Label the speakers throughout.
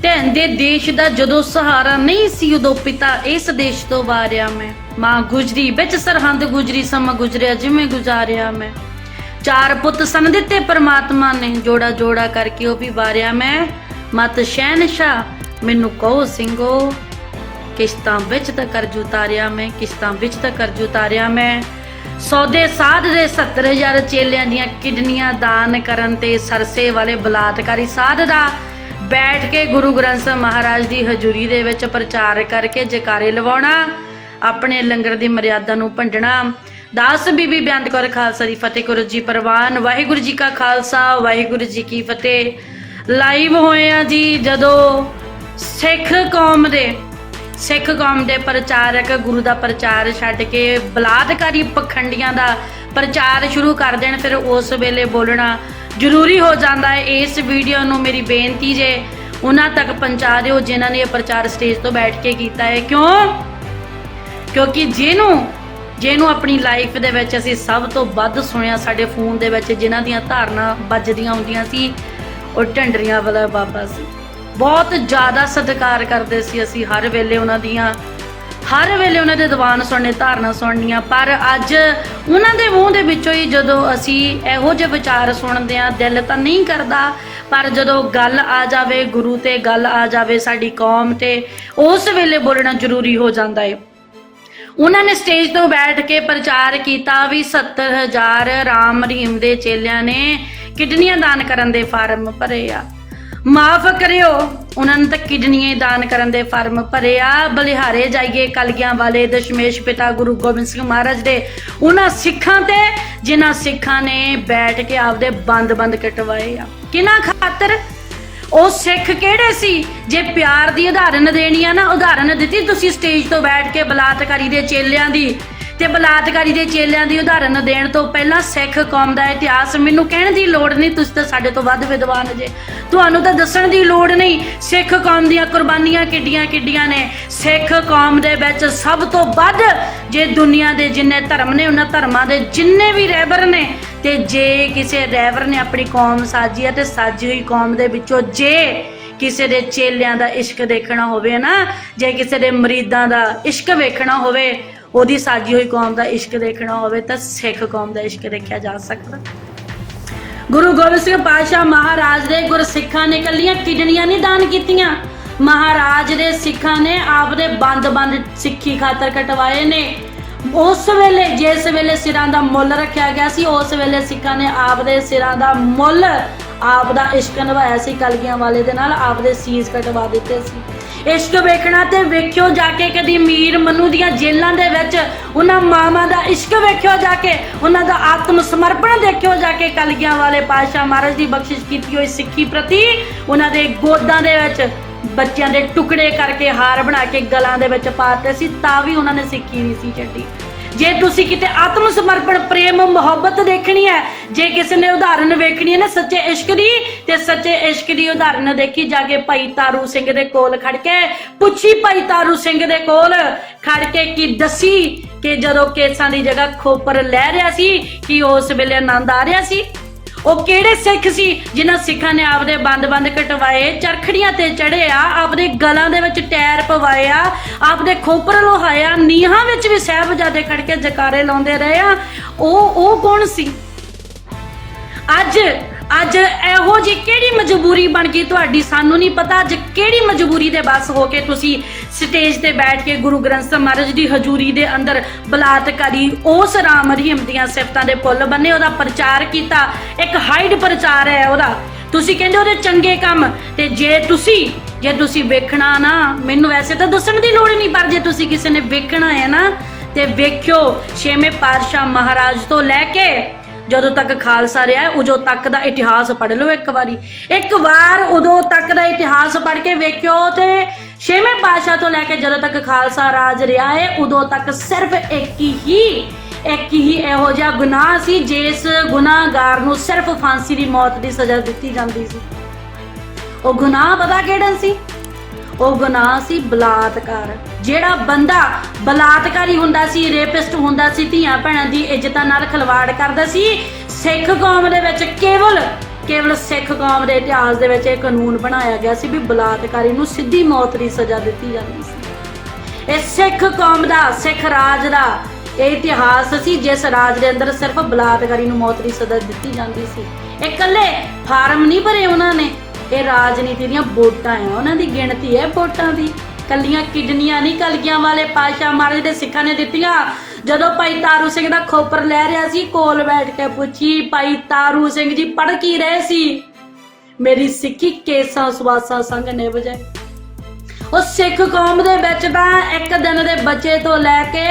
Speaker 1: ਦੇ ਦੇਸ਼ ਦਾ ਜਦੋਂ ਸਹਾਰਾ ਨਹੀਂ ਸੀ ਉਦੋਂ ਪਿਤਾ ਇਸ ਦੇਸ਼ ਤੋਂ ਵਾਰਿਆ ਮੈਂ। ਮਾਂ ਗੁਜਰੀ ਵਿੱਚ ਸਰਹੰਦ ਗੁਜਰੀ, ਸਮਾਂ ਗੁਜਰਿਆ ਜਿਵੇਂ ਗੁਜ਼ਾਰਿਆ ਮੈਂ। ਚਾਰ ਪੁੱਤ ਸਨ ਦਿੱਤੇ, ਪ੍ਰਮਾਤਮਾ ਨੇ ਜੋੜਾ ਜੋੜਾ ਕਰਕੇ ਉਹ ਵੀ ਵਾਰਿਆ ਮੈਂ। ਮਤ ਸ਼ਹਿਨਸ਼ਾਹ, ਮੈਨੂੰ ਕਹੋ ਸਿੰਘੋ, ਕਿਸ਼ਤਾਂ ਵਿੱਚ ਤਾਂ ਕਰਜ਼ ਉਤਾਰਿਆ ਮੈਂ, ਕਿਸ਼ਤਾਂ ਵਿੱਚ ਤਾਂ ਕਰਜ਼ ਉਤਾਰਿਆ ਮੈਂ। ਸੌਦੇ ਸਾਧ ਦੇ 70000 ਚੇਲਿਆਂ ਦੀਆਂ ਕਿਡਨੀਆਂ ਦਾਨ ਕਰਨ ਤੇ ਸਰਸੇ ਵਾਲੇ ਬਲਾਤਕਾਰੀ ਸਾਧ ਦਾ ਬੈਠ ਕੇ ਗੁਰੂ ਗ੍ਰੰਥ ਸਾਹਿਬ ਮਹਾਰਾਜ ਦੀ ਹਜ਼ੂਰੀ ਦੇ ਵਿੱਚ ਪ੍ਰਚਾਰ ਕਰਕੇ ਜਕਾਰੇ ਲਵਾਉਣਾ, ਆਪਣੇ ਲੰਗਰ ਦੀ ਮਰਿਆਦਾ ਨੂੰ ਭੰਡਣਾ। ਦਾਸ ਬੀਬੀ ਬਿਆੰਤ ਕੌਰ ਖਾਲਸਾ ਦੀ ਫਤਿਹ ਗੁਰੂ ਜੀ ਪ੍ਰਵਾਨ। ਵਾਹਿਗੁਰੂ ਜੀ ਕਾ ਖਾਲਸਾ, ਵਾਹਿਗੁਰੂ ਜੀ ਕੀ ਫਤਿਹ। ਲਾਈਵ ਹੋਏ ਆ ਜੀ ਜਦੋਂ ਸਿੱਖ ਕੌਮ ਦੇ, ਸਿੱਖ ਕੌਮ ਦੇ ਪ੍ਰਚਾਰਕ ਗੁਰੂ ਦਾ ਪ੍ਰਚਾਰ ਛੱਡ ਕੇ ਬਲਾਤਕਾਰੀ ਪਖੰਡੀਆਂ ਦਾ ਪ੍ਰਚਾਰ ਸ਼ੁਰੂ ਕਰ ਦੇਣ, ਫਿਰ ਉਸ ਵੇਲੇ ਬੋਲਣਾ ਜ਼ਰੂਰੀ ਹੋ ਜਾਂਦਾ ਹੈ ਇਸ ਵੀਡੀਓ ਨੂੰ ਮੇਰੀ ਬੇਨਤੀ ਜੇ ਉਹਨਾਂ ਤੱਕ ਪਹੁੰਚਾ ਦਿਓ ਜਿਨ੍ਹਾਂ ਨੇ ਇਹ ਪ੍ਰਚਾਰ ਸਟੇਜ ਤੋਂ ਬੈਠ ਕੇ ਕੀਤਾ ਹੈ। ਕਿਉਂ? ਕਿਉਂਕਿ ਜਿਹਨੂੰ ਜਿਹਨੂੰ ਆਪਣੀ ਲਾਈਫ ਦੇ ਵਿੱਚ ਅਸੀਂ ਸਭ ਤੋਂ ਵੱਧ ਸੁਣਿਆ ਸਾਡੇ ਫੋਨ ਦੇ ਵਿੱਚ, ਜਿਨ੍ਹਾਂ ਦੀਆਂ ਧਾਰਨਾ ਵੱਜਦੀਆਂ ਹੁੰਦੀਆਂ ਸੀ, ਉਹ ਢੰਡਰੀਆਂ ਵਾਲਾ ਬਾਬਾ ਸੀ। ਬਹੁਤ ਜ਼ਿਆਦਾ ਸਤਿਕਾਰ ਕਰਦੇ ਸੀ ਅਸੀਂ ਹਰ ਵੇਲੇ ਉਹਨਾਂ ਦੀਆਂ। ਹਰ ਵੇਲੇ ਉਹਨਾਂ ਦੇ ਦੀਵਾਨ ਸੁਣਨੇ, ਧਾਰਨਾ ਸੁਣਨੀਆਂ, ਪਰ ਅੱਜ ਉਹਨਾਂ ਦੇ ਮੂੰਹ ਦੇ ਵਿੱਚੋਂ ਹੀ ਜਦੋਂ ਅਸੀਂ ਇਹੋ ਜਿਹੇ ਵਿਚਾਰ ਸੁਣਦੇ ਆ ਦਿਲ ਤਾਂ ਨਹੀਂ ਕਰਦਾ, ਪਰ ਜਦੋਂ ਗੱਲ ਆ ਜਾਵੇ, ਗੁਰੂ ਤੇ ਗੱਲ ਆ ਜਾਵੇ, ਸਾਡੀ ਕੌਮ ਤੇ, ਉਸ ਵੇਲੇ ਬੋਲਣਾ ਜ਼ਰੂਰੀ ਹੋ ਜਾਂਦਾ ਏ। ਉਹਨਾਂ ਨੇ ਸਟੇਜ ਤੋਂ ਬੈਠ ਕੇ ਪ੍ਰਚਾਰ ਕੀਤਾ ਵੀ 70000 ਰਾਮ ਰਹੀਮ ਦੇ ਚੇਲਿਆਂ ਨੇ ਕਿਡਨੀਆਂ ਦਾਨ ਕਰਨ ਦੇ ਫਾਰਮ ਭਰੇ ਆ। ਮਾਫ ਕਰਿਓ। ਉਹਨਾਂ ਨੇ ਤਾਂ ਕਿਡਨੀਆਂ ਦਾਨ ਕਰਨ ਦੇ ਫਾਰਮ ਭਰੇ ਆ ਬਲਿਹਾਰੇ ਜਾਈਏ ਕਲਗੀਆਂ ਵਾਲੇ ਦਸ਼ਮੇਸ਼ ਪਿਤਾ ਗੁਰੂ ਗੋਬਿੰਦ ਸਿੰਘ ਮਹਾਰਾਜ ਦੇ। ਉਹਨਾਂ ਸਿੱਖਾਂ ਤੇ, ਜਿਨ੍ਹਾਂ ਸਿੱਖਾਂ ਨੇ ਬੈਠ ਕੇ ਆਪਦੇ ਬੰਦ-ਬੰਦ ਕਟਵਾਏ ਆ। ਕਿਹਨਾਂ ਖਾਤਰ? ਉਹ ਸਿੱਖ ਕਿਹੜੇ ਸੀ? ਜੇ ਪਿਆਰ ਦੀ ਉਦਾਹਰਨ ਦੇਣੀ ਆ ਨਾ, ਉਦਾਹਰਨ ਦਿੱਤੀ ਤੁਸੀਂ ਸਟੇਜ ਤੋਂ ਬੈਠ ਕੇ ਬਲਾਤਕਾਰੀ ਦੇ ਚੇਲਿਆਂ ਦੀ। ਤੇ ਬਲਾਤਕਾਰੀ ਦੇ ਚੇਲਿਆਂ ਦੀ ਉਦਾਹਰਨ ਦੇਣ ਤੋਂ ਪਹਿਲਾਂ ਸਿੱਖ ਕੌਮ ਦਾ ਇਤਿਹਾਸ ਮੈਨੂੰ ਕਹਿਣ ਦੀ ਲੋੜ ਨਹੀਂ, ਤੁਸੀਂ ਤਾਂ ਸਾਡੇ ਤੋਂ ਵੱਧ ਵਿਦਵਾਨ ਜੇ। ਤੁਹਾਨੂੰ ਤਾਂ ਦੱਸਣ ਦੀ ਲੋੜ ਨਹੀਂ, ਸਿੱਖ ਕੌਮ ਦੀਆਂ ਕੁਰਬਾਨੀਆਂ ਕਿੱਡੀਆਂ ਕਿੱਡੀਆਂ ਨੇ। ਸਿੱਖ ਕੌਮ ਦੇ ਵਿੱਚ ਸਭ ਤੋਂ ਵੱਧ ਜੇ ਦੁਨੀਆ ਦੇ ਜਿੰਨੇ ਧਰਮ ਨੇ, ਉਹਨਾਂ ਧਰਮਾਂ ਦੇ ਜਿੰਨੇ ਵੀ ਰਹਿਬਰ ਨੇ, ਤੇ ਜੇ ਕਿਸੇ ਰਹਿਬਰ ਨੇ ਆਪਣੀ ਕੌਮ ਸਾਜੀ ਹੈ ਤੇ ਸਾਜੀ ਹੋਈ ਕੌਮ ਦੇ ਵਿੱਚੋਂ ਜੇ ਕਿਸੇ ਦੇ ਚੇਲਿਆਂ ਦਾ ਇਸ਼ਕ ਦੇਖਣਾ ਹੋਵੇ ਨਾ, ਜੇ ਕਿਸੇ ਦੇ ਮਰੀਦਾਂ ਦਾ ਇਸ਼ਕ ਵੇਖਣਾ ਹੋਵੇ ਉਹਦੀ ਸਾਜੀ ਹੋਈ ਕੌਮ ਦਾ ਇਸ਼ਕ ਦੇਖਣਾ ਹੋਵੇ ਤਾਂ ਸਿੱਖ ਕੌਮ ਦਾ ਇਸ਼ਕ ਦੇਖਿਆ ਜਾ ਸਕਦਾ। ਗੁਰੂ ਗੋਬਿੰਦ ਸਿੰਘ ਪਾਤਸ਼ਾਹ ਮਹਾਰਾਜ ਦੇ ਗੁਰਸਿੱਖਾਂ ਨੇ ਕੱਲੀਆਂ ਕਿਡਨੀਆਂ ਨਹੀਂ ਦਾਨ ਕੀਤੀਆਂ। ਮਹਾਰਾਜ ਦੇ ਸਿੱਖਾਂ ਨੇ ਆਪਦੇ ਬੰਦ-ਬੰਦ ਸਿੱਖੀ ਖਾਤਰ ਕਟਵਾਏ ਨੇ। ਉਸ ਵੇਲੇ, ਜਿਸ ਵੇਲੇ ਸਿਰਾਂ ਦਾ ਮੁੱਲ ਰੱਖਿਆ ਗਿਆ ਸੀ, ਉਸ ਵੇਲੇ ਸਿੱਖਾਂ ਨੇ ਆਪਦੇ ਸਿਰਾਂ ਦਾ ਮੁੱਲ ਆਪਦਾ ਇਸ਼ਕ ਨਿਭਾਇਆ ਸੀ ਕਲਗੀਆਂ ਵਾਲੇ ਦੇ ਨਾਲ, ਆਪਦੇ ਸੀਸ ਕਟਵਾ ਦਿੱਤੇ ਸੀ। ਇਸ਼ਕ ਵੇਖਣਾ ਤੇ ਵੇਖਿਓ ਜਾ ਕੇ ਕਦੀ ਮੀਰ ਮਨੂ ਦੀਆਂ ਜੇਲਾਂ ਦੇ ਵਿੱਚ, ਉਹਨਾਂ ਮਾਵਾਂ ਦਾ ਇਸ਼ਕ ਵੇਖਿਓ ਜਾ ਕੇ, ਉਹਨਾਂ ਦਾ ਆਤਮ ਸਮਰਪਣ ਦੇਖਿਓ ਜਾ ਕੇ ਕਲਗੀਆਂ ਵਾਲੇ ਪਾਤਸ਼ਾਹ ਮਹਾਰਾਜ ਦੀ ਬਖਸ਼ਿਸ਼ ਕੀਤੀ ਹੋਈ ਸਿੱਖੀ ਪ੍ਰਤੀ, ਉਹਨਾਂ ਦੇ ਗੋਦਾਂ ਦੇ ਵਿੱਚ ਬੱਚਿਆਂ ਦੇ ਟੁਕੜੇ ਕਰਕੇ ਹਾਰ ਬਣਾ ਕੇ ਗਲਾਂ ਦੇ ਵਿੱਚ ਪਾਤੇ ਸੀ, ਤਾਂ ਵੀ ਉਹਨਾਂ ਨੇ ਸਿੱਖੀ ਨਹੀਂ ਸੀ ਛੱਡੀ। ਜੇ ਤੁਸੀਂ ਕਿਤੇ ਆਤਮ ਸਮਰਪਣ ਪ੍ਰੇਮ, ਮੁਹੱਬਤ ਦੇਖਣੀ ਹੈ, ਜੇ ਕਿਸੇ ਨੇ ਉਦਾਹਰਨ ਵੇਖਣੀ ਹੈ ਨਾ ਸੱਚੇ ਇਸ਼ਕ ਦੀ, ਤੇ ਸੱਚੇ ਇਸ਼ਕ ਦੀ ਉਦਾਹਰਨ ਦੇਖੀ, ਜਾ ਕੇ ਭਾਈ ਤਾਰੂ ਸਿੰਘ ਦੇ ਕੋਲ ਖੜ ਕੇ, ਪੁੱਛੀ ਭਾਈ ਤਾਰੂ ਸਿੰਘ ਦੇ ਕੋਲ, ਖੜ ਕੇ ਕੀ ਦੱਸੀ ਕਿ ਜਦੋਂ ਕੇਸਾਂ ਦੀ ਜਗ੍ਹਾ ਖੋਪਰ ਲੈ ਰਿਹਾ ਸੀ, ਕਿ ਉਸ ਵੇਲੇ ਆਨੰਦ ਆ ਰਿਹਾ ਸੀ? ਉਹ ਕਿਹੜੇ ਸਿੱਖ ਸੀ ਜਿਨ੍ਹਾਂ ਸਿੱਖਾਂ ਨੇ ਆਪਦੇ ਬੰਦ-ਬੰਦ ਕਟਵਾਏ, ਚਰਖੜੀਆਂ ਤੇ ਚੜੇ ਆ, ਆਪਦੇ ਗਲਾਂ ਦੇ ਵਿੱਚ ਟਾਇਰ ਪਵਾਏ ਆ, ਆਪਦੇ ਖੋਪਰ ਲੋਹਾਇਆ ਨੀਹਾਂ ਵਿੱਚ ਵੀ ਸਹਿਬਜ਼ਾਦੇ ਖੜ ਕੇ ਜਕਾਰੇ ਲਾਉਂਦੇ ਰਹੇ ਆ। ਉਹ ਉਹ ਕੌਣ ਸੀ? ਅੱਜ ਅੱਜ ਇਹੋ ਜੀ ਕਿਹੜੀ ਮਜਬੂਰੀ ਬਣ ਗਈ ਤੁਹਾਡੀ? ਸਾਨੂੰ ਨਹੀਂ ਪਤਾ ਅੱਜ ਕਿਹੜੀ ਮਜਬੂਰੀ ਦੇ ਬਸ ਹੋ ਕੇ ਤੁਸੀਂ ਸਟੇਜ ਤੇ ਬੈਠ ਕੇ ਗੁਰੂ ਗ੍ਰੰਥ ਸਾਹਿਬ ਮਹਾਰਾਜ ਦੀ ਹਜ਼ੂਰੀ ਦੇ ਅੰਦਰ ਬਲਾਤਕਾਰੀ ਉਸ ਰਾਮ ਰਹੀਮ ਦੀਆਂ ਸਿਫਤਾਂ ਦੇ ਪੁੱਲ ਬੰਨੇ, ਉਹਦਾ ਪ੍ਰਚਾਰ ਕੀਤਾ। ਇੱਕ ਹਾਈਡ ਪ੍ਰਚਾਰ ਹੈ ਉਹਦਾ। ਤੁਸੀਂ ਕਹਿੰਦੇ ਉਹਦੇ ਚੰਗੇ ਕੰਮ। ਤੇ ਜੇ ਤੁਸੀਂ ਜੇ ਤੁਸੀਂ ਵੇਖਣਾ ਨਾ, ਮੈਨੂੰ ਵੈਸੇ ਤਾਂ ਦੱਸਣ ਦੀ ਲੋੜ ਨਹੀਂ, ਪਰ ਜੇ ਤੁਸੀਂ ਕਿਸੇ ਨੇ ਵੇਖਣਾ ਹੈ ਨਾ, ਤੇ ਵੇਖਿਓ, ਛੇਵੇਂ ਪਾਤਸ਼ਾਹ ਮਹਾਰਾਜ ਤੋਂ ਲੈ ਕੇ ਜਦੋਂ ਤੱਕ ਖਾਲਸਾ ਰਿਹਾ ਹੈ, ਉਦੋਂ ਤੱਕ ਦਾ ਇਤਿਹਾਸ ਪੜ੍ਹ ਲਓ ਇੱਕ ਵਾਰੀ। ਇੱਕ ਵਾਰ ਉਦੋਂ ਤੱਕ ਦਾ ਇਤਿਹਾਸ ਪੜ੍ਹ ਕੇ ਵੇਖਿਓ ਤੇ ਛੇਵੇਂ ਪਾਤਸ਼ਾਹ ਤੋਂ ਲੈ ਕੇ ਜਦੋਂ ਤੱਕ ਖਾਲਸਾ ਰਾਜ ਰਿਹਾ ਹੈ ਉਦੋਂ ਤੱਕ ਸਿਰਫ ਇੱਕ ਹੀ ਇੱਕ ਹੀ ਇਹੋ ਜਿਹਾ ਗੁਨਾਹ ਸੀ ਜਿਸ ਗੁਨਾਹਗਾਰ ਨੂੰ ਸਿਰਫ ਫਾਂਸੀ ਦੀ ਮੌਤ ਦੀ ਸਜ਼ਾ ਦਿੱਤੀ ਜਾਂਦੀ ਸੀ। ਉਹ ਗੁਨਾਹ ਪਤਾ ਕਿਹੜਾ ਸੀ? ਉਹ ਗੁਨਾਹ ਸੀ ਬਲਾਤਕਾਰ। ਜਿਹੜਾ ਬੰਦਾ ਬਲਾਤਕਾਰੀ ਹੁੰਦਾ ਸੀ ਰੇਪਿਸਟ ਹੁੰਦਾ ਸੀ, ਧੀਆਂ ਭੈਣਾਂ ਦੀ ਇੱਜ਼ਤਾਂ ਨਾਲ ਖਿਲਵਾੜ ਕਰਦਾ ਸੀ, ਸਿੱਖ ਕੌਮ ਦੇ ਵਿੱਚ ਕੇਵਲ ਕੇਵਲ ਸਿੱਖ ਕੌਮ ਦੇ ਇਤਿਹਾਸ ਦੇ ਵਿੱਚ ਇਹ ਕਾਨੂੰਨ ਬਣਾਇਆ ਗਿਆ ਸੀ ਵੀ ਬਲਾਤਕਾਰੀ ਨੂੰ ਸਿੱਧੀ ਮੌਤ ਦੀ ਸਜ਼ਾ ਦਿੱਤੀ ਜਾਂਦੀ ਸੀ। ਇਹ ਸਿੱਖ ਕੌਮ ਦਾ, ਸਿੱਖ ਰਾਜ ਦਾ ਇਹ ਇਤਿਹਾਸ ਸੀ, ਜਿਸ ਰਾਜ ਦੇ ਅੰਦਰ ਸਿਰਫ ਬਲਾਤਕਾਰੀ ਨੂੰ ਮੌਤ ਦੀ ਸਜ਼ਾ ਦਿੱਤੀ ਜਾਂਦੀ ਸੀ। ਇਹ ਇਕੱਲੇ ਫਾਰਮ ਨਹੀਂ ਭਰੇ ਉਹਨਾਂ ਨੇ, ਇਹ ਰਾਜਨੀਤੀ ਦੀਆਂ ਵੋਟਾਂ ਆ, ਉਹਨਾਂ ਦੀ ਗਿਣਤੀ ਹੈ ਵੋਟਾਂ ਦੀ। ਕੱਲੀਆਂ ਕਿਡਨੀਆਂ ਨਹੀਂ, ਕਲਗੀਆਂ ਵਾਲੇ ਪਾਸ਼ਾ ਮਹਾਰਾਜ ਦੇ ਸਿੱਖਾਂ ਨੇ ਦਿੱਤੀਆਂ। ਜਦੋਂ ਭਾਈ ਤਾਰੂ ਸਿੰਘ ਦਾ ਖੋਪਰ ਲੈ ਰਿਹਾ ਸੀ, ਕੋਲ ਬੈਠ ਕੇ ਪੁੱਛੀ, ਭਾਈ ਤਾਰੂ ਸਿੰਘ ਜੀ ਪੜ ਕੀ ਰਹੇ ਸੀ? ਮੇਰੀ ਸਿੱਖੀ ਕੇਸਾਂ, ਸਵਾਸਾਂ ਸੰਗ ਨੇ ਵਜਾਏ ਉਹ ਸਿੱਖ ਕੌਮ ਦੇ ਵਿੱਚ ਤਾਂ ਇੱਕ ਦਿਨ ਦੇ ਬੱਚੇ ਤੋਂ ਲੈ ਕੇ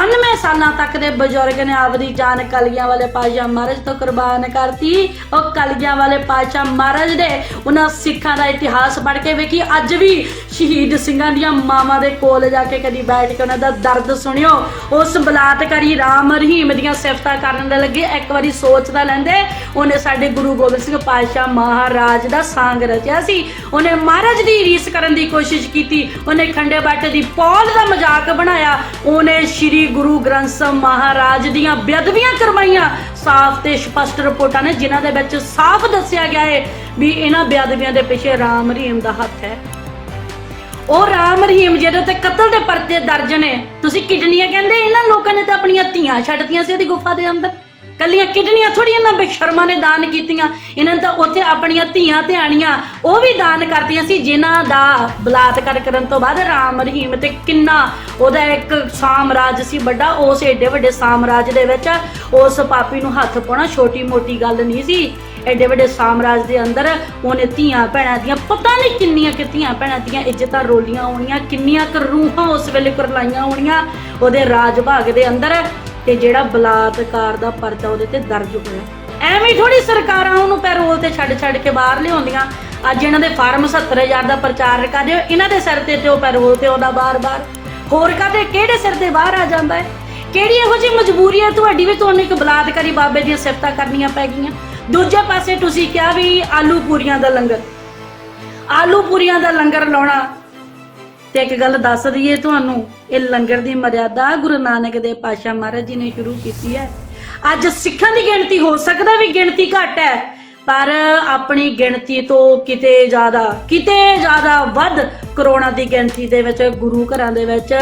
Speaker 1: 98 ਸਾਲਾਂ ਤੱਕ ਦੇ ਬਜ਼ੁਰਗ ਨੇ ਆਪਦੀ ਜਾਨ ਕਲਗੀਆਂ ਵਾਲੇ ਪਾਸ਼ਾ ਮਹਾਰਾਜ ਤੋਂ ਕੁਰਬਾਨ ਕਰਤੀ। ਉਹ ਕਲਗੀਆਂ ਵਾਲੇ ਪਾਸ਼ਾ ਮਹਾਰਾਜ ਦੇ ਉਹਨਾਂ ਸਿੱਖਾਂ ਦਾ ਇਤਿਹਾਸ ਪੜ੍ਹ ਕੇ ਵੇਖੀ। ਅੱਜ ਵੀ ਸ਼ਹੀਦ ਸਿੰਘਾਂ ਦੀਆਂ ਮਾਵਾਂ ਦੇ ਕੋਲ ਜਾ ਕੇ ਕਦੀ ਬੈਠ ਕੇ ਉਹਨਾਂ ਦਾ ਦਰਦ ਸੁਣਿਓ। ਉਸ ਬਲਾਤਕਾਰੀ ਰਾਮ ਰਹੀਮ ਦੀਆਂ ਸਿਫਤਾਂ ਕਰਨ ਦੇ ਲੱਗੇ ਇੱਕ ਵਾਰੀ ਸੋਚ ਤਾਂ ਲੈਂਦੇ, ਉਹਨੇ ਸਾਡੇ ਗੁਰੂ ਗੋਬਿੰਦ ਸਿੰਘ ਪਾਤਸ਼ਾਹ ਮਹਾਰਾਜ ਦਾ ਸਾਂਗ ਰਚਿਆ ਸੀ। ਉਹਨੇ ਮਹਾਰਾਜ ਦੀ ਰੀਸ ਕਰਨ ਦੀ ਕੋਸ਼ਿਸ਼ ਕੀਤੀ। ਉਹਨੇ ਖੰਡੇ ਬਾਟੇ ਦੀ ਪੌਲ ਦਾ ਮਜ਼ਾਕ ਬਣਾਇਆ। ਉਹਨੇ ਸ੍ਰੀ ਗੁਰੂ ਗ੍ਰੰਥ ਸਾਹਿਬ ਮਹਾਰਾਜ ਦੀਆਂ ਬੇਅਦਬੀਆਂ ਕਰਵਾਈਆਂ। ਸਾਫ਼ ਤੇ ਸਪਸ਼ਟ ਰਿਪੋਰਟਾਂ ਨੇ, ਜਿਨ੍ਹਾਂ ਦੇ ਵਿੱਚ ਸਾਫ਼ ਦੱਸਿਆ ਗਿਆ ਹੈ ਵੀ ਇਹਨਾਂ ਬੇਅਦਬੀਆਂ ਦੇ ਪਿੱਛੇ ਰਾਮ ਰਹੀਮ ਦਾ ਹੱਥ ਹੈ। ਉਹ ਰਾਮ ਰਹੀਮ, ਜਿਹਦੇ ਤੇ ਕਤਲ ਦੇ ਪਰਚੇ ਦਰਜ ਨੇ। ਤੁਸੀਂ ਕਿਡਨੀਆਂ ਕਹਿੰਦੇ, ਇਹਨਾਂ ਲੋਕਾਂ ਨੇ ਤਾਂ ਆਪਣੀਆਂ ਧੀਆਂ ਛੱਡਤੀਆਂ ਸੀ ਉਹਦੀ ਗੁਫਾ ਦੇ ਅੰਦਰ। ਕੱਲੀਆਂ ਕਿਡਨੀਆਂ ਥੋੜੀਆਂ ਇਹਨਾਂ ਬੇਸ਼ਰਮਾਂ ਨੇ ਦਾਨ ਕੀਤੀਆਂ। ਇਹਨਾਂ ਨੇ ਤਾਂ ਉੱਥੇ ਆਪਣੀਆਂ ਧੀਆਂ ਧਿਆਣੀਆਂ ਉਹ ਵੀ ਦਾਨ ਕਰਦੀਆਂ ਸੀ, ਜਿਨ੍ਹਾਂ ਦਾ ਬਲਾਤਕਾਰ ਕਰਨ ਤੋਂ ਬਾਅਦ ਰਾਮ ਰਹੀਮ ਤੇ ਕਿੰਨਾ ਉਹਦਾ ਇੱਕ ਸਾਮਰਾਜ ਸੀ ਵੱਡਾ, ਉਸ ਏਡੇ ਵੱਡੇ ਸਾਮਰਾਜ ਦੇ ਵਿੱਚ ਉਸ ਪਾਪੀ ਨੂੰ ਹੱਥ ਪਾਉਣਾ ਛੋਟੀ ਮੋਟੀ ਗੱਲ ਨਹੀਂ ਸੀ। ਐਡੇ ਵੱਡੇ ਸਾਮਰਾਜ ਦੇ ਅੰਦਰ ਉਹਨੇ ਧੀਆਂ ਭੈਣਾਂ ਦੀਆਂ, ਪਤਾ ਨਹੀਂ ਕਿੰਨੀਆਂ ਕਿ ਧੀਆਂ ਭੈਣਾਂ ਦੀਆਂ ਇੱਜ਼ਤਾਂ ਰੋਲੀਆਂ ਹੋਣੀਆਂ, ਕਿੰਨੀਆਂ ਕੁ ਰੂਹਾਂ ਉਸ ਵੇਲੇ ਕਰਲਾਈਆਂ ਹੋਣੀਆਂ। ਉਹਦੇ ਰਾਜ ਭਾਗ ਦੇ ਅੰਦਰ ਤੇ ਜਿਹੜਾ ਬਲਾਤਕਾਰ ਦਾ ਪਰਚਾ ਉਹਦੇ ਤੇ ਦਰਜ ਹੋਇਆ। ਐਵੇਂ ਥੋੜੀ ਸਰਕਾਰਾਂ ਉਹਨੂੰ ਪੈਰੋਲ ਤੇ ਛੱਡ ਛੱਡ ਕੇ ਬਾਹਰ ਲਿਆਉਂਦੀਆਂ। ਅੱਜ ਇਹਨਾਂ ਦੇ ਫਾਰਮ 70000 ਦਾ ਪ੍ਰਚਾਰ ਕਰਦੇ ਹੋ ਇਹਨਾਂ ਦੇ ਸਿਰ ਤੇ ਤੇ ਉਹ ਪੈਰੋਲ ਤੇ ਉਹਦਾ ਬਾਰ-ਬਾਰ। ਹੋਰ ਕਾਤੇ ਕਿਹੜੇ ਸਿਰ ਤੇ ਬਾਹਰ ਆ ਜਾਂਦਾ ਹੈ? ਕਿਹੜੀ ਇਹੋ ਜਿਹੀ ਮਜਬੂਰੀ ਹੈ ਤੁਹਾਡੀ ਵੀ ਤੁਹਾਨੂੰ ਇੱਕ ਬਲਾਤਕਾਰੀ ਬਾਬੇ ਦੀਆਂ ਸਿਫਤਾਂ ਕਰਨੀਆਂ ਪੈ ਗਈਆਂ? ਦੂਜੇ ਪਾਸੇ ਤੁਸੀਂ ਕਿਹਾ ਵੀ ਆਲੂ ਪੂਰੀਆਂ ਦਾ ਲੰਗਰ। ਆਲੂ ਪੂਰੀਆਂ ਦਾ ਲੰਗਰ ਲਾਉਣਾ ਤੇ ਇੱਕ ਗੱਲ ਦੱਸ ਦਈਏ ਤੁਹਾਨੂੰ, ਇਹ ਲੰਗਰ ਦੀ ਮਰਿਆਦਾ ਗੁਰੂ ਨਾਨਕ ਦੇ ਪਾਤਸ਼ਾਹ ਮਹਾਰਾਜ ਜੀ ਨੇ ਸ਼ੁਰੂ ਕੀਤੀ ਹੈ। ਅੱਜ ਸਿੱਖਾਂ ਦੀ ਗਿਣਤੀ ਹੋ ਸਕਦਾ ਵੀ ਗਿਣਤੀ ਘੱਟ ਹੈ, ਪਰ ਆਪਣੀ ਗਿਣਤੀ ਤੋਂ ਕਿਤੇ ਜ਼ਿਆਦਾ ਕਿਤੇ ਜ਼ਿਆਦਾ ਵੱਧ ਕਰੋੜਾਂ ਦੀ ਗਿਣਤੀ ਦੇ ਵਿੱਚ, ਗੁਰੂ ਘਰਾਂ ਦੇ ਵਿੱਚ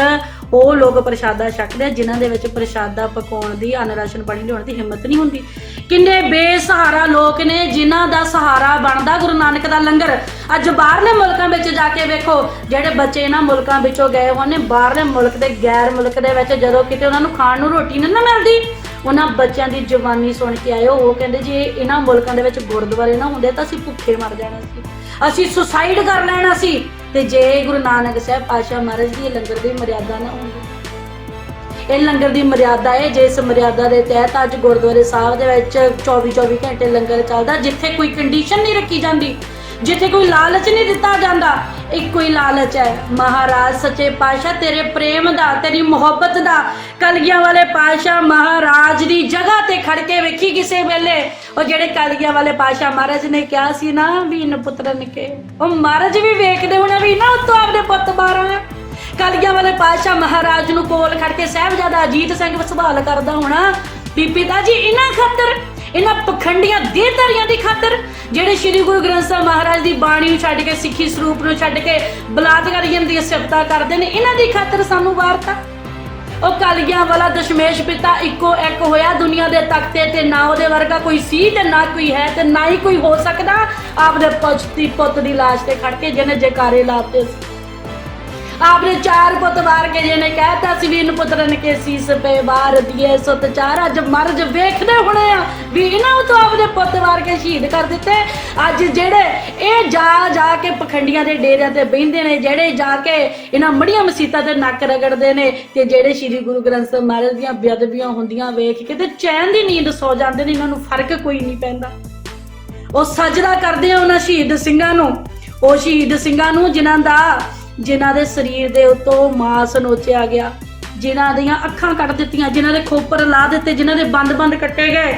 Speaker 1: ਉਹ ਲੋਕ ਪ੍ਰਸ਼ਾਦਾ ਛਕਦੇ ਆ, ਜਿਨ੍ਹਾਂ ਦੇ ਵਿੱਚ ਪ੍ਰਸ਼ਾਦਾ ਪਕਾਉਣ ਦੀ ਅਨ ਰਾਸ਼ਨ ਪਾਣੀ ਲਿਆਉਣ ਦੀ ਹਿੰਮਤ ਨਹੀਂ ਹੁੰਦੀ। ਕਿੰਨੇ ਬੇਸਹਾਰਾ ਲੋਕ ਨੇ, ਜਿਨ੍ਹਾਂ ਦਾ ਸਹਾਰਾ ਬਣਦਾ ਗੁਰੂ ਨਾਨਕ ਦਾ ਲੰਗਰ। ਅੱਜ ਬਾਹਰਲੇ ਮੁਲਕਾਂ ਵਿੱਚ ਜਾ ਕੇ ਵੇਖੋ, ਜਿਹੜੇ ਬੱਚੇ ਇਹਨਾਂ ਮੁਲਕਾਂ ਵਿੱਚੋਂ ਗਏ ਹੋਏ ਨੇ, ਬਾਹਰਲੇ ਮੁਲਕ ਦੇ, ਗੈਰ ਮੁਲਕ ਦੇ ਵਿੱਚ ਜਦੋਂ ਕਿਤੇ ਉਹਨਾਂ ਨੂੰ ਖਾਣ ਨੂੰ ਰੋਟੀ ਨਹੀਂ ਨਾ ਮਿਲਦੀ, ਉਹਨਾਂ ਬੱਚਿਆਂ ਦੀ ਜਵਾਨੀ ਸੁਣ ਕੇ ਆਇਓ ਉਹ ਕਹਿੰਦੇ ਜੇ ਇਹਨਾਂ ਮੁਲਕਾਂ ਦੇ ਵਿੱਚ ਗੁਰਦੁਆਰੇ ਨਾ ਹੁੰਦੇ ਤਾਂ ਅਸੀਂ ਭੁੱਖੇ ਮਰ ਜਾਣਾ ਸੀ। ਅਸੀਂ ਸੁਸਾਈਡ ਕਰ ਲੈਣਾ ਸੀ। ਤੇ ਜੇ ਗੁਰੂ ਨਾਨਕ ਸਾਹਿਬ ਪਾਤਸ਼ਾਹ ਮਹਾਰਾਜ ਦੀ ਇਹ ਲੰਗਰ ਦੀ ਮਰਿਆਦਾ ਨਾ ਹੁੰਦੀ ਇਹ ਲੰਗਰ ਦੀ ਮਰਿਆਦਾ ਹੈ ਜਿਸ ਮਰਿਆਦਾ ਦੇ ਤਹਿਤ ਅੱਜ ਗੁਰਦੁਆਰੇ ਸਾਹਿਬ ਦੇ ਵਿੱਚ 24 24 ਘੰਟੇ ਲੰਗਰ ਚੱਲਦਾ, ਜਿੱਥੇ ਕੋਈ ਕੰਡੀਸ਼ਨ ਨਹੀਂ ਰੱਖੀ ਜਾਂਦੀ ਜਿੱਥੇ ਕੋਈ ਲਾਲਚ ਨਹੀਂ ਦਿੱਤਾ ਜਾਂਦਾ, ਇੱਕੋ ਹੀ ਲਾਲਚ ਹੈ। ਮਹਾਰਾਜ ਸੱਚੇ ਪਾਤਸ਼ਾਹ, ਤੇਰੇ ਪ੍ਰੇਮ ਦਾ, ਤੇਰੀ ਮੁਹੱਬਤ ਦਾ, ਕਲਗੀਆਂ ਵਾਲੇ ਪਾਤਸ਼ਾਹ ਮਹਾਰਾਜ ਦੀ ਜਗ੍ਹਾ ਤੇ ਖੜ ਕੇ ਵੇਖੀ ਕਿਸੇ ਵੇਲੇ। ਉਹ ਜਿਹੜੇ ਕਲਗੀਆਂ ਵਾਲੇ ਪਾਤਸ਼ਾਹ ਮਹਾਰਾਜ ਨੇ ਕਿਹਾ ਸੀ ਨਾ ਵੀ ਇਨ ਪੁੱਤਰਨ ਕੇ ਉਹ ਮਹਾਰਾਜ ਵੀ ਵੇਖਦੇ ਹੋਣੇ ਵੀ ਨਾ, ਤੂੰ ਆਪਣੇ ਪੁੱਤ ਬਾਰਾਂ ਕਲਗੀਆਂ ਵਾਲੇ ਪਾਤਸ਼ਾਹ ਮਹਾਰਾਜ ਨੂੰ ਕੋਲ ਖੜ ਕੇ ਸਾਹਿਬਜ਼ਾਦਾ ਅਜੀਤ ਸਿੰਘ ਸਵਾਲ ਕਰਦਾ ਹੋਣਾ ਵੀ ਪਿਤਾ ਜੀ ਇਹਨਾਂ ਖਾਤਰ ਇਹਨਾਂ ਪਖੰਡੀਆਂ ਦੇਹਧਾਰੀਆਂ ਦੀ ਖਾਤਰ ਜਿਹੜੇ ਸ੍ਰੀ ਗੁਰੂ ਗ੍ਰੰਥ ਸਾਹਿਬ ਮਹਾਰਾਜ ਦੀ ਬਾਣੀ ਨੂੰ ਛੱਡ ਕੇ ਸਿੱਖੀ ਸਰੂਪ ਨੂੰ ਛੱਡ ਕੇ ਬਲਾਤਕਾਰੀਆਂ ਦੀਆਂ ਸਿਫਤਾਂ ਕਰਦੇ ਨੇ, ਇਹਨਾਂ ਦੀ ਖਾਤਰ ਸਾਨੂੰ ਵਾਰਤਾ। ਉਹ ਕਲਗੀਆਂ ਵਾਲਾ ਦਸ਼ਮੇਸ਼ ਪਿਤਾ ਇੱਕੋ ਇੱਕ ਹੋਇਆ ਦੁਨੀਆ ਦੇ ਤਖਤੇ ਤੇ ਨਾ ਉਹਦੇ ਵਰਗਾ ਕੋਈ ਸੀ ਤੇ ਨਾ ਕੋਈ ਹੈ ਤੇ ਨਾ ਹੀ ਕੋਈ ਹੋ ਸਕਦਾ। ਆਪਦੇ ਪਛਤੀ ਪੁੱਤ ਦੀ ਲਾਸ਼ ਤੇ ਖੜ ਕੇ ਜਿਹਨੇ ਜੈਕਾਰੇ ਲਾਤੇ ਸੀ। ਆਪਨੇ ਚਾਰ ਪੁੱਤ ਵਾਰ ਕੇ ਜਿਹਨੇ ਕਹਿਤਾ ਸੀ, ਵੀ ਇਨ ਪੁੱਤਰਨ ਕੇ ਸੀਸ ਪੇ ਵਾਰ ਦੀਏ ਸੁਤ ਚਾਰ ਅੱਜ ਮਰਜ ਵੇਖਦੇ ਹੋਣੇ ਆ, ਵੀ ਇਹਨਾਂ ਨੂੰ ਆਪਦੇ ਪੁੱਤ ਵਾਰ ਕੇ ਸ਼ਹੀਦ ਕਰ ਦਿੱਤੇ। ਅੱਜ ਜਿਹੜੇ ਇਹ ਜਾ ਜਾ ਕੇ ਪਖੰਡੀਆਂ ਦੇ ਡੇਰਿਆਂ ਤੇ ਬਹਿੰਦੇ ਨੇ, ਜਿਹੜੇ ਜਾ ਕੇ ਇਹਨਾਂ ਮੜੀਆਂ ਮਸੀਤਾਂ ਤੇ ਨੱਕ ਰਗੜਦੇ ਨੇ, ਤੇ ਜਿਹੜੇ ਸ੍ਰੀ ਗੁਰੂ ਗ੍ਰੰਥ ਸਾਹਿਬ ਮਹਾਰਾਜ ਦੀਆਂ ਬੇਅਦਬੀਆਂ ਹੁੰਦੀਆਂ ਵੇਖ ਕੇ ਤੇ ਚੈਨ ਦੀ ਨੀਂਦ ਸੌ ਜਾਂਦੇ ਨੇ, ਇਹਨਾਂ ਨੂੰ ਫ਼ਰਕ ਕੋਈ ਨਹੀਂ ਪੈਂਦਾ। ਉਹ ਸਜਦਾ ਕਰਦੇ ਆ ਉਹਨਾਂ ਸ਼ਹੀਦ ਸਿੰਘਾਂ ਨੂੰ। ਉਹ ਸ਼ਹੀਦ ਸਿੰਘਾਂ ਨੂੰ ਜਿਨ੍ਹਾਂ ਦਾ ਜਿਨ੍ਹਾਂ ਦੇ ਸਰੀਰ ਦੇ ਉੱਤੋਂ ਮਾਸ ਨੋਚਿਆ ਗਿਆ, ਜਿਨ੍ਹਾਂ ਦੀਆਂ ਅੱਖਾਂ ਕੱਟ ਦਿੱਤੀਆਂ, ਜਿਨ੍ਹਾਂ ਦੇ ਖੋਪਰ ਲਾ ਦਿੱਤੇ, ਜਿਨ੍ਹਾਂ ਦੇ ਬੰਦ-ਬੰਦ ਕੱਟੇ ਗਏ।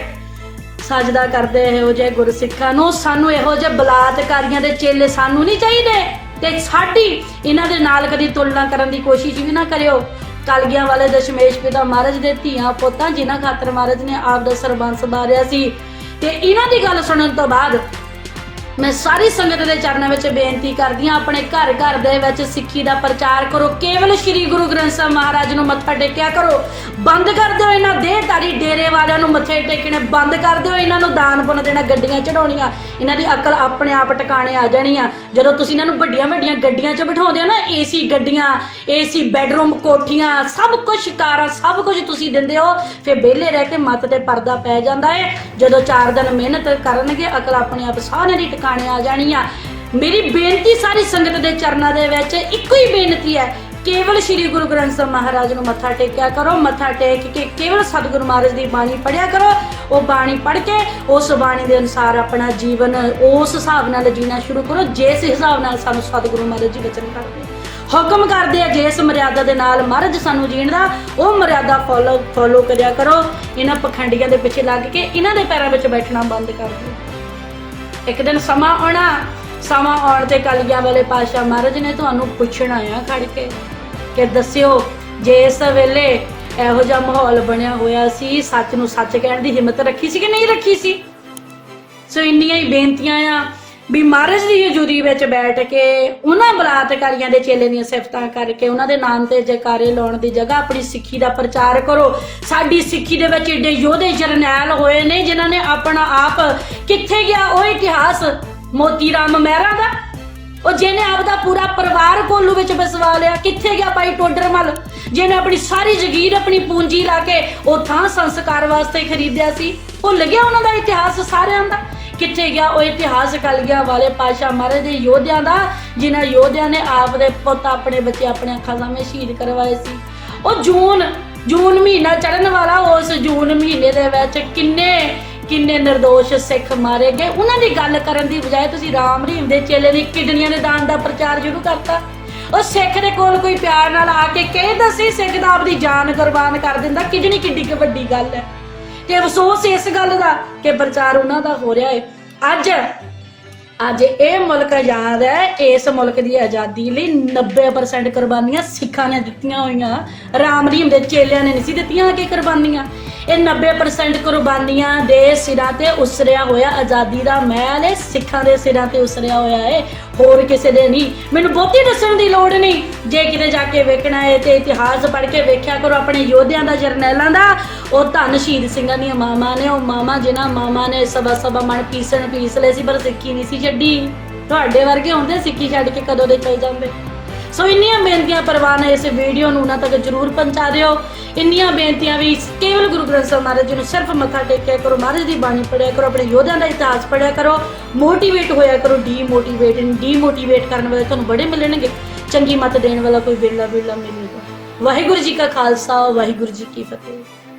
Speaker 1: ਸਜਦਾ ਕਰਦੇ ਇਹੋ ਜਿਹੇ ਗੁਰਸਿੱਖਾਂ ਨੂੰ, ਸਾਨੂੰ ਇਹੋ ਜਿਹੇ ਬਲਾਤਕਾਰੀਆਂ ਦੇ ਚੇਲੇ ਸਾਨੂੰ ਨਹੀਂ ਚਾਹੀਦੇ। ਤੇ ਸਾਡੀ, ਇਹਨਾਂ ਦੇ ਨਾਲ ਕਦੀ ਤੁਲਨਾ ਕਰਨ ਦੀ ਕੋਸ਼ਿਸ਼ ਵੀ ਨਾ ਕਰਿਓ। ਕਲਗੀਆਂ ਵਾਲੇ ਦਸ਼ਮੇਸ਼ ਪਿਤਾ ਮਹਾਰਾਜ ਦੇ ਧੀਆਂ ਪੋਤਾਂ, ਜਿਨ੍ਹਾਂ ਖਾਤਰ ਮਹਾਰਾਜ ਨੇ ਆਪ ਦਾ ਸਰਬੰਸ ਬਾਰਿਆ ਸੀ। ਤੇ ਇਹਨਾਂ ਦੀ ਗੱਲ ਸੁਣਨ ਤੋਂ ਬਾਅਦ ਮੈਂ ਸਾਰੀ ਸੰਗਤ ਦੇ ਚਰਨਾਂ ਵਿੱਚ ਬੇਨਤੀ ਕਰਦੀ ਹਾਂ, ਆਪਣੇ ਘਰ ਘਰ ਦੇ ਵਿੱਚ ਸਿੱਖੀ ਦਾ ਪ੍ਰਚਾਰ ਕਰੋ। ਕੇਵਲ ਸ੍ਰੀ ਗੁਰੂ ਗ੍ਰੰਥ ਸਾਹਿਬ ਮਹਾਰਾਜ ਨੂੰ ਮੱਥਾ ਟੇਕਿਆ ਕਰੋ। ਬੰਦ ਕਰ ਦਿਓ ਇਹਨਾਂ ਦੇਹਧਾਰੀ ਡੇਰੇ ਵਾਲਿਆਂ ਨੂੰ ਮੱਥੇ ਟੇਕਣੇ, ਬੰਦ ਕਰ ਦਿਓ ਇਹਨਾਂ ਨੂੰ ਦਾਨ ਪੁੰਨ ਦੇਣਾ, ਗੱਡੀਆਂ ਚੜਾਉਣੀਆਂ ਇਹਨਾਂ ਦੀ ਅਕਲ ਆਪਣੇ ਆਪ ਟਿਕਾਣੇ ਆ ਜਾਣੀ ਆ। ਜਦੋਂ ਤੁਸੀਂ ਇਹਨਾਂ ਨੂੰ ਵੱਡੀਆਂ ਵੱਡੀਆਂ ਗੱਡੀਆਂ 'ਚ ਬਿਠਾਉਂਦੇ ਹੋ ਨਾ, ਏਸੀ ਗੱਡੀਆਂ, ਏਸੀ ਬੈੱਡਰੂਮ ਕੋਠੀਆਂ, ਸਭ ਕੁਝ ਕਾਰਾਂ, ਸਭ ਕੁਝ ਤੁਸੀਂ ਦਿੰਦੇ ਹੋ, ਫਿਰ ਵਿਹਲੇ ਰਹਿ ਕੇ ਮੱਤ ਤੇ ਪਰਦਾ ਪੈ ਜਾਂਦਾ ਹੈ ਜਦੋਂ ਚਾਰ ਦਿਨ ਮਿਹਨਤ ਕਰਨਗੇ, ਅਕਲ ਆਪਣੇ ਆਪ ਸਾਰਿਆਂ ਦੀ ਟਿਕਾਣੇ ਆ ਜਾਣੀਆਂ ਮੇਰੀ ਬੇਨਤੀ ਸਾਰੀ ਸੰਗਤ ਦੇ ਚਰਨਾਂ ਦੇ ਵਿੱਚ, ਇੱਕੋ ਹੀ ਬੇਨਤੀ ਹੈ, ਕੇਵਲ ਸ੍ਰੀ ਗੁਰੂ ਗ੍ਰੰਥ ਸਾਹਿਬ ਮਹਾਰਾਜ ਨੂੰ ਮੱਥਾ ਟੇਕਿਆ ਕਰੋ, ਮੱਥਾ ਟੇਕ ਕੇ ਕੇਵਲ ਸਤਿਗੁਰੂ ਮਹਾਰਾਜ ਦੀ ਬਾਣੀ ਪੜਿਆ ਕਰੋ। ਉਹ ਬਾਣੀ ਪੜ੍ਹ ਕੇ ਉਸ ਬਾਣੀ ਦੇ ਅਨੁਸਾਰ ਆਪਣਾ ਜੀਵਨ ਉਸ ਹਿਸਾਬ ਨਾਲ ਜੀਣਾ ਸ਼ੁਰੂ ਕਰੋ, ਜਿਸ ਹਿਸਾਬ ਨਾਲ ਸਾਨੂੰ ਸਤਿਗੁਰੂ ਮਹਾਰਾਜ ਜੀ ਬਚਨ ਕਰਦੇ। ਹੁਕਮ ਕਰਦੇ ਆ, ਜਿਸ ਮਰਿਆਦਾ ਦੇ ਨਾਲ ਮਹਾਰਾਜ ਸਾਨੂੰ ਜੀਣ ਦਾ, ਉਹ ਮਰਿਆਦਾ ਫੋਲੋ ਫੋਲੋ ਕਰਿਆ ਕਰੋ। ਇਹਨਾਂ ਪਖੰਡੀਆਂ ਦੇ ਪਿੱਛੇ ਲੱਗ ਕੇ ਇਹਨਾਂ ਦੇ ਪੈਰਾਂ ਵਿੱਚ ਬੈਠਣਾ ਬੰਦ ਕਰ ਦਿਓ। ਇੱਕ ਦਿਨ ਸਮਾਂ ਆਉਣਾ, ਸਮਾਂ ਆਉਣ ਤੇ ਕਲਗੀਆਂ ਵਾਲੇ ਪਾਸ਼ਾ ਮਹਾਰਾਜ ਨੇ ਤੁਹਾਨੂੰ ਪੁੱਛਣਾ ਆ ਖੜ ਕੇ ਕਿ ਦੱਸਿਓ, ਜੇ ਇਸ ਵੇਲੇ ਇਹੋ ਜਿਹਾ ਮਾਹੌਲ ਬਣਿਆ ਹੋਇਆ ਸੀ, ਸੱਚ ਨੂੰ ਸੱਚ ਕਹਿਣ ਦੀ ਹਿੰਮਤ ਰੱਖੀ ਸੀ ਕਿ ਨਹੀਂ ਰੱਖੀ ਸੀ? ਸੋ ਇੰਨੀਆਂ ਹੀ ਬੇਨਤੀਆਂ ਆ ਵੀ ਮਹਾਰਾਜ ਦੀ ਹਜ਼ੂਰੀ ਵਿੱਚ ਬੈਠ ਕੇ ਉਹਨਾਂ ਬਲਾਤਕਾਰੀਆਂ ਦੇ ਚੇਲੇ ਦੀਆਂ ਸਿਫਤਾਂ ਕਰਕੇ ਉਹਨਾਂ ਦੇ ਨਾਮ ਤੇ ਜੈਕਾਰੇ ਲਾਉਣ ਦੀ ਜਗ੍ਹਾ ਆਪਣੀ ਸਿੱਖੀ ਦਾ ਪ੍ਰਚਾਰ ਕਰੋ। ਸਾਡੀ ਸਿੱਖੀ ਦੇ ਵਿੱਚ ਏਡੇ ਯੋਧੇ ਜਰਨੈਲ ਹੋਏ ਨੇ ਜਿਨ੍ਹਾਂ ਨੇ ਆਪਣਾ ਆਪ ਕਿੱਥੇ ਗਿਆ? ਉਹ ਇਤਿਹਾਸ ਮੋਤੀ ਰਾਮ ਮਹਿਰਾ ਦਾ? ਉਹ ਜਿਹਨੇ ਆਪਦਾ ਪੂਰਾ ਪਰਿਵਾਰ ਕੋਲੂ ਵਿੱਚ ਵਸਵਾ ਲਿਆ, ਕਿੱਥੇ ਗਿਆ ਭਾਈ ਟੋਡਰਮਲ? ਜਿਹਨੇ ਆਪਣੀ ਸਾਰੀ ਜ਼ਗੀਰ, ਆਪਣੀ ਪੂੰਜੀ ਲਾ ਕੇ ਉਹ ਥਾਂ ਸੰਸਕਾਰ ਵਾਸਤੇ ਖਰੀਦਿਆ ਸੀ। ਭੁੱਲ ਗਿਆ ਉਹਨਾਂ ਦਾ ਇਤਿਹਾਸ ਸਾਰਿਆਂ ਦਾ? ਕਿੱਥੇ ਗਿਆ? ਉਹ ਇਤਿਹਾਸ ਕਲਗੀਆਂ ਵਾਲੇ ਪਾਸ਼ਾ ਮਹਾਰਾਜ ਦੇ ਯੋਧਿਆਂ ਦਾ, ਜਿਨ੍ਹਾਂ ਯੋਧਿਆਂ ਨੇ ਆਪ ਦੇ ਪੁੱਤ ਆਪਣੇ ਬੱਚੇ ਆਪਣੇ ਅੱਖਾਂ ਸਾਹਮਣੇ ਸ਼ਹੀਦ ਕਰਵਾਏ ਸੀ। ਉਹ ਜੂਨ ਜੂਨ ਮਹੀਨਾ ਚੜਨ ਵਾਲਾ, ਉਸ ਜੂਨ ਮਹੀਨੇ ਦੇ ਵਿੱਚ ਕਿੰਨੇ ਕਿੰਨੇ નિર્ਦੋਸ਼ ਸਿੱਖ ਮਾਰੇ ਗਏ? ਉਹਨਾਂ ਦੀ ਗੱਲ ਕਰਨ ਦੀ ਬਜਾਏ ਤੁਸੀਂ ਰਾਮ ਰਹੀਮ ਦੇ ਚੇਲੇ ਦੀ ਕਿਡਨੀਆਂ ਦੇ ਦਾਨ ਦਾ ਪ੍ਰਚਾਰ ਸ਼ੁਰੂ ਕਰਤਾ। ਉਹ ਸਿੱਖ ਦੇ ਕੋਲ ਕੋਈ ਪਿਆਰ ਨਾਲ ਆ ਕੇ ਕਹੇ ਦਸੀ ਸਿੱਖ ਦਾ ਆਪਦੀ ਜਾਨ ਕੁਰਬਾਨ ਕਰ ਦਿੰਦਾ? ਕਿਡਨੀ ਕਿੱਡੀ ਕੁ ਵੱਡੀ ਗੱਲ ਹੈ। ਤੇ ਅਫਸੋਸ ਇਸ ਗੱਲ ਦਾ ਕਿ ਪ੍ਰਚਾਰ ਉਹਨਾਂ ਦਾ ਹੋ ਰਿਹਾ ਹੈ ਅੱਜ ਅੱਜ ਇਹ ਮੁਲਕ ਆਜ਼ਾਦ ਹੈ, ਇਸ ਮੁਲਕ ਦੀ ਆਜ਼ਾਦੀ ਲਈ 90% ਕੁਰਬਾਨੀਆਂ ਸਿੱਖਾਂ ਨੇ ਦਿੱਤੀਆਂ ਹੋਈਆਂ। ਰਾਮ ਰਹੀਮ ਦੇ ਚੇਲਿਆਂ ਨੇ ਨਹੀਂ ਸੀ ਦਿੱਤੀਆਂ ਕਿ ਕੁਰਬਾਨੀਆਂ। ਇਹ 90% ਕੁਰਬਾਨੀਆਂ ਦੇ ਸਿਰਾਂ ਤੇ ਉਸਰਿਆ ਹੋਇਆ ਆਜ਼ਾਦੀ ਦਾ ਮਹਿਲ ਹੈ ਸਿੱਖਾਂ ਦੇ ਸਿਰਾਂ ਤੇ ਉਸਰਿਆ ਹੋਇਆ ਹੈ ਹੋਰ ਕਿਸੇ ਦੇ ਨਹੀਂ। ਮੈਨੂੰ ਬਹੁਤੀ ਦੱਸਣ ਦੀ ਲੋੜ ਨਹੀਂ। ਜੇ ਕਿਤੇ ਜਾ ਕੇ ਵੇਖਣਾ ਹੈ ਤੇ ਇਤਿਹਾਸ ਪੜ੍ਹ ਕੇ ਵੇਖਿਆ ਕਰੋ ਆਪਣੇ ਯੋਧਿਆਂ ਦਾ, ਜਰਨੈਲਾਂ ਦਾ। ਉਹ ਧੰਨ ਸ਼ਹੀਦ ਸਿੰਘਾਂ ਦੀਆਂ ਮਾਮਾ ਨੇ, ਉਹ ਮਾਮਾ ਜਿਨ੍ਹਾਂ ਮਾਮਾ ਨੇ ਸਭਾ ਸਭਾ ਮਨ ਪੀਸਣ, ਪੀਸ ਲਏ ਸੀ, ਪਰ ਸਿੱਖੀ ਨਹੀਂ ਸੀ ਛੱਡੀ। ਤੁਹਾਡੇ ਵਰਗੇ ਹੁੰਦੇ ਸਿੱਖੀ ਛੱਡ ਕੇ ਕਦੋਂ ਦੇ ਚਲ ਜਾਂਦੇ? ਸੋ ਇੰਨੀਆਂ ਬੇਨਤੀਆਂ ਪ੍ਰਵਾਨ ਇਸ ਵੀਡੀਓ ਨੂੰ ਉਹਨਾਂ ਤੱਕ ਜਰੂਰ ਪਹੁੰਚਾ ਦਿਓ। ਇੰਨੀਆਂ ਬੇਨਤੀਆਂ ਵੀ ਕੇਵਲ ਗੁਰੂ ਗ੍ਰੰਥ ਸਾਹਿਬ ਮਹਾਰਾਜ ਜੀ ਨੂੰ ਸਿਰਫ ਮੱਥਾ ਟੇਕਿਆ ਕਰੋ। ਮਹਾਰਾਜ ਦੀ ਬਾਣੀ ਪੜਿਆ ਕਰੋ, ਆਪਣੇ ਯੋਧਿਆਂ ਦਾ ਇਤਿਹਾਸ ਪੜਿਆ ਕਰੋ। ਮੋਟੀਵੇਟ ਹੋਇਆ ਕਰੋ ਡੀਮੋਟੀਵੇਟ ਡੀਮੋਟੀਵੇਟ ਕਰਨ ਵਾਲੇ ਤੁਹਾਨੂੰ ਬੜੇ ਮਿਲਣਗੇ। ਚੰਗੀ ਮੱਤ ਦੇਣ ਵਾਲਾ ਕੋਈ ਬਿਰਲਾ ਬਿਰਲਾ ਮਿਲੇਗਾ। ਵਾਹਿਗੁਰੂ ਜੀ ਕਾ ਖਾਲਸਾ, ਵਾਹਿਗੁਰੂ ਜੀ ਕੀ ਫਤਿਹ।